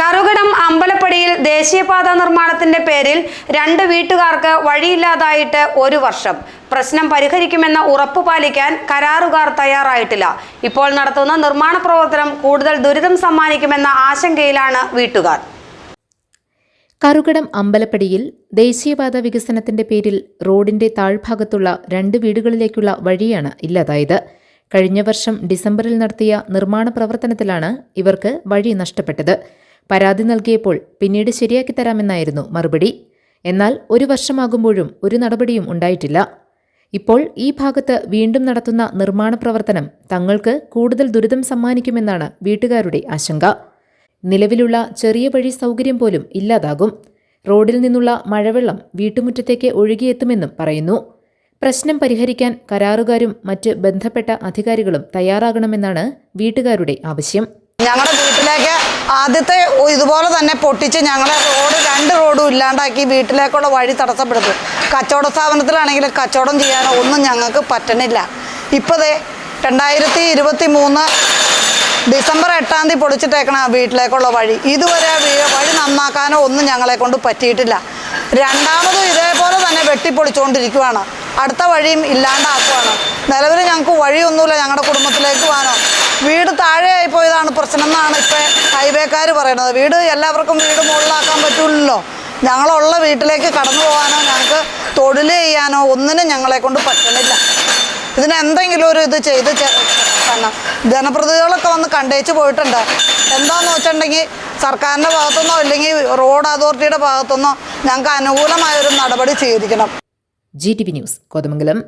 കറുകടം അമ്പലപ്പടിയിൽ ദേശീയപാത നിർമ്മാണത്തിന്റെ പേരിൽ രണ്ട് വീട്ടുകാർക്ക് വഴിയില്ലാതായിട്ട് ഒരു വർഷം. പ്രശ്നം പരിഹരിക്കുമെന്ന ഉറപ്പു പാലിക്കാൻ കരാറുകാർ തയ്യാറായിട്ടില്ല. ഇപ്പോൾ നടത്തുന്ന നിർമ്മാണ പ്രവർത്തനം കൂടുതൽ ദുരിതം സമ്മാനിക്കുമെന്ന ആശങ്കയിലാണ് വീട്ടുകാർ. കറുകടം അമ്പലപ്പടിയിൽ ദേശീയപാത വികസനത്തിന്റെ പേരിൽ റോഡിന്റെ താഴ്ഭാഗത്തുള്ള രണ്ട് വീടുകളിലേക്കുള്ള വഴിയാണ് ഇല്ലാതായത്. കഴിഞ്ഞ വർഷം ഡിസംബറിൽ നടത്തിയ നിർമ്മാണ പ്രവർത്തനത്തിലാണ് ഇവർക്ക് വഴി നഷ്ടപ്പെട്ടത്. പരാതി നൽകിയപ്പോൾ പിന്നീട് ശരിയാക്കി തരാമെന്നായിരുന്നു മറുപടി. എന്നാൽ ഒരു വർഷമാകുമ്പോഴും ഒരു നടപടിയും ഉണ്ടായിട്ടില്ല. ഇപ്പോൾ ഈ ഭാഗത്ത് വീണ്ടും നടത്തുന്ന നിർമ്മാണ പ്രവർത്തനം തങ്ങൾക്ക് കൂടുതൽ ദുരിതം സമ്മാനിക്കുമെന്നാണ് വീട്ടുകാരുടെ ആശങ്ക. നിലവിലുള്ള ചെറിയ വഴി സൗകര്യം പോലും ഇല്ലാതാകും. റോഡിൽ നിന്നുള്ള മഴവെള്ളം വീട്ടുമുറ്റത്തേക്ക് ഒഴുകിയെത്തുമെന്നും പറയുന്നു. പ്രശ്നം പരിഹരിക്കാൻ കരാറുകാരും മറ്റ് ബന്ധപ്പെട്ട അധികാരികളും തയ്യാറാകണമെന്നാണ് വീട്ടുകാരുടെ ആവശ്യം. ഞങ്ങളുടെ വീട്ടിലേക്ക് ആദ്യത്തെ ഇതുപോലെ തന്നെ പൊട്ടിച്ച് ഞങ്ങളെ റോഡ് രണ്ട് റോഡും ഇല്ലാണ്ടാക്കി വീട്ടിലേക്കുള്ള വഴി തടസ്സപ്പെടുത്തും. കച്ചവട സ്ഥാപനത്തിലാണെങ്കിൽ കച്ചവടം ചെയ്യാനോ ഒന്നും ഞങ്ങൾക്ക് പറ്റണില്ല. ഇപ്പോഴേ രണ്ടായിരത്തി ഇരുപത്തി മൂന്ന് ഡിസംബർ എട്ടാം തീയതി പൊളിച്ചിട്ടേക്കണ ആ വീട്ടിലേക്കുള്ള വഴി. ഇതുവരെ വഴി നന്നാക്കാനോ ഒന്നും ഞങ്ങളെ കൊണ്ട് പറ്റിയിട്ടില്ല. രണ്ടാമതും ഇതേപോലെ തന്നെ വെട്ടിപ്പൊളിച്ചുകൊണ്ടിരിക്കുവാണ് അടുത്ത വഴിയും ഇല്ലാണ്ടാക്കുവാണ്. നിലവിൽ ഞങ്ങൾക്ക് വഴിയൊന്നുമില്ല ഞങ്ങളുടെ കുടുംബത്തിലേക്ക് പോകാനോ. വീട് താഴെയായി പോയതാണ് പ്രശ്നം എന്നാണ് ഇപ്പോൾ ഹൈവേക്കാർ പറയുന്നത്. വീട് എല്ലാവർക്കും വീട് മുകളിലാക്കാൻ പറ്റില്ലല്ലോ ഞങ്ങളുള്ള വീട്ടിലേക്ക് കടന്നു പോകാനോ ഞങ്ങൾക്ക് തൊഴിൽ ചെയ്യാനോ ഒന്നിനും ഞങ്ങളെ കൊണ്ട് പറ്റണില്ല. ഇതിനെന്തെങ്കിലും ഒരു ഇത് ചെയ്ത് ജനപ്രതിനിധികളൊക്കെ വന്ന് കണ്ടേച്ച് പോയിട്ടുണ്ട്. എന്താണെന്ന് വെച്ചിട്ടുണ്ടെങ്കിൽ സർക്കാരിന്റെ ഭാഗത്തുനിന്നോ അല്ലെങ്കിൽ റോഡ് അതോറിറ്റിയുടെ ഭാഗത്തുനിന്നോ ഞങ്ങൾക്ക് അനുകൂലമായൊരു നടപടി സ്വീകരിക്കണം. G T V news Kothamangalam.